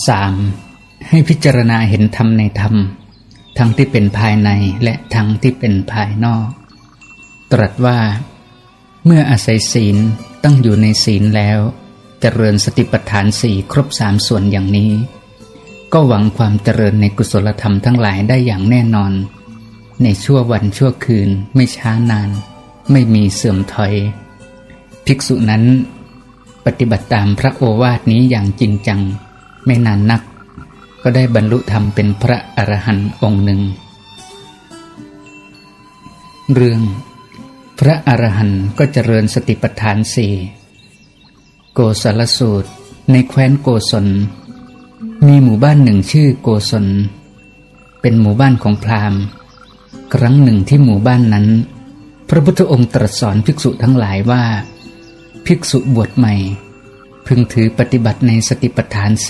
3. ให้พิจารณาเห็นธรรมในธรรม ทั้งที่เป็นภายในและทั้งที่เป็นภายนอก ตรัสว่า เมื่ออาศัยศีลตั้งอยู่ในศีลแล้วจเจริญสติปัฏฐานสี่ครบสามส่วนอย่างนี้ ก็หวังความเจริญในกุศลธรรมทั้งหลายได้อย่างแน่นอน ในชั่ววันชั่วคืนไม่ช้านาน ไม่มีเสื่อมถอย ภิกษุนั้น ปฏิบัติตามพระโอวาทนี้อย่างจริงจัง ไม่นานนัก ก็ได้บรรลุธรรมเป็นพระอรหันต์องค์หนึ่ง เรื่อง พระอรหันต์ก็เจริญสติปัฏฐานสี่โกศลสูตรในแคว้นโกศล มีหมู่บ้านหนึ่งชื่อโกศล เป็นหมู่บ้านของพราหมณ์ ครั้งหนึ่งที่หมู่บ้านนั้น พระพุทธองค์ตรัสสอนภิกษุทั้งหลายว่า ภิกษุบวชใหม่ พึงถือปฏิบัติในสติปัฏฐานส